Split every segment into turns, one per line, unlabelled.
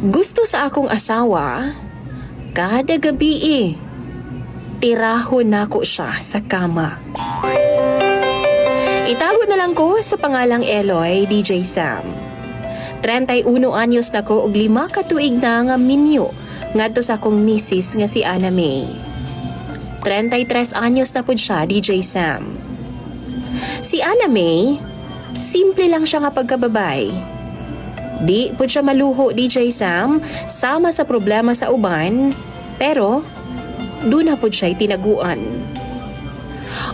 Gusto sa akong asawa, kada gabi eh, tirahon nako siya sa kama. Itago na lang ko sa pangalang Eloy, DJ Sam. 31 anyos na ko og lima ka tuig na nga minyo ngadto sa akong misis nga si Ana May. 33 anyos na pud siya, DJ Sam. Si Ana May, simple lang siya nga pagkababay. Di pud siya maluho, DJ Sam, sama sa problema sa uban, pero doon na pud siya tinaguan.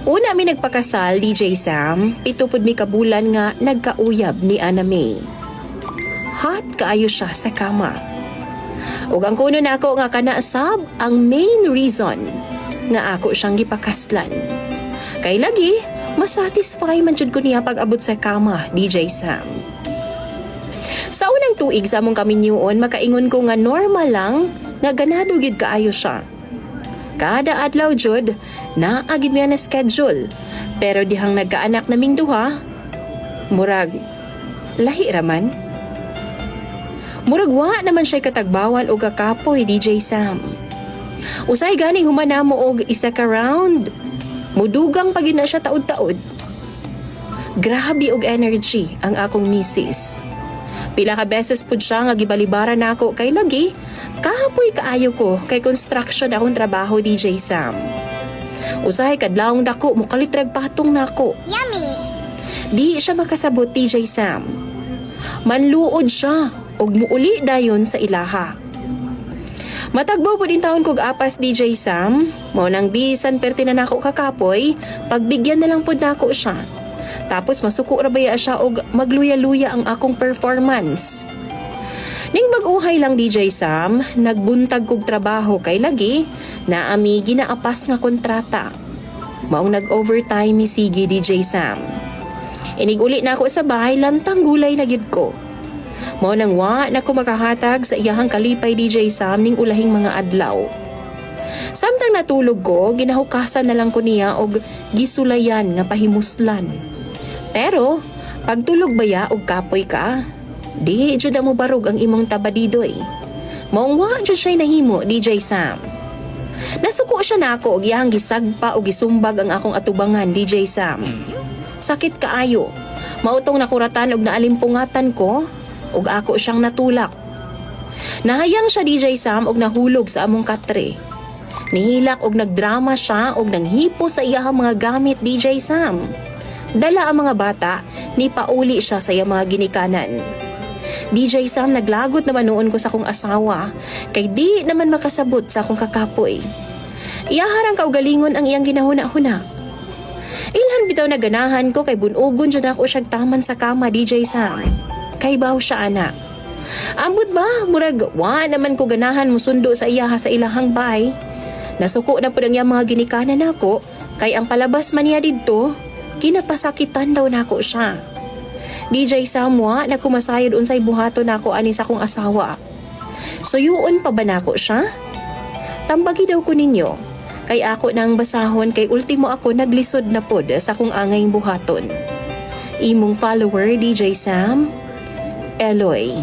Una mi nagpakasal, DJ Sam, pito pud mi kabulan nga nagkauyab ni Ana May. Hot kaayo siya sa kama. Ug ang kuno nako nga kana sab ang main reason nga ako siyang gipakaslan. Kay lagi, masatisfy man jud ko niya pag abot sa kama, DJ Sam. Sa unang tuig sa among kami niyoon, makaingon ko nga normal lang nga ganado gid kaayo siya. Kada adlaw jud, naagid miya na schedule. Pero dihang nagkaanak naming duha, murag lahi raman. Murag wa naman siya katagbawan o kakapoy DJ Sam. Usay gani humana mo og isa ka round. Mudugang pagid na siya taod-taod. Grabe og energy ang akong misis. Pila ka beses pud siya nga gibalibara nako kay lagi kahapoy kaayo ko kay construction akong trabaho DJ Sam. Usahay kadlawong dako mo kalitrag patong nako.
Yummy!
Di siya makasabot DJ Sam. Manluod siya og muuli dayon sa ilaha. Matagbaw po din taon kog apas DJ Sam, mao nang bisan perti na nako kakapoy, pagbigyan na lang pud nako siya. Tapos masuko ra baya siya og magluya-luya ang akong performance. Ning bag-uhay lang DJ Sam, nagbuntag kog trabaho kay lagi na ami ginaapas nga kontrata. Maong nag-overtime mi sige DJ Sam. Iniguli na ako sa bahay lantang gulay na gid ko. Mao nang wa na ko makahatag sa iyahang kalipay DJ Sam ning ulahing mga adlaw. Samtang natulog ko, ginahukasan na lang ko niya og gisulayan nga pahimuslan. Pero, pagtulog baya og kapoy ka, di jud mo barog ang imong tabadidoy. Maong wa jud siya nahimo DJ Sam. Nasuko siya nako og iyang gisagpa og gisumbag ang akong atubangan DJ Sam. Sakit kaayo. Mautong nakuratan og naalimpungatan ko ug ako siyang natulak. Nahayang siya DJ Sam og nahulog sa among katre. Nihilak og nagdrama siya og nanghipo sa iyahang mga gamit DJ Sam. Dala ang mga bata, ni pauli siya sa iyang mga ginikanan. DJ Sam naglagot naman noon ko sa akong asawa kay di naman makasabot sa akong kakapoy. Iyaharang kaugalingon ang iyang ginahuna-huna. Ilhan bitaw na ganahan ko kay bunugon dyan ako siya taman sa kama DJ Sam. Kay baw siya anak. Ambot ba, murag, wa naman ko ganahan mo sundo sa iyaha sa ilahang bay. Nasuko na po ang mga ginikanan nako kay ang palabas man niya didto, kinapasakitan daw nako siya. DJ Samwa na kumasayod unsay buhato nako ani sa kong asawa. Suyuon pa ba nako siya? Tambagi daw ko ninyo. Kay ako nang basahon kay ultimo ako naglisod na pod sa kong angay buhaton. Imong follower DJ Sam, Eloy.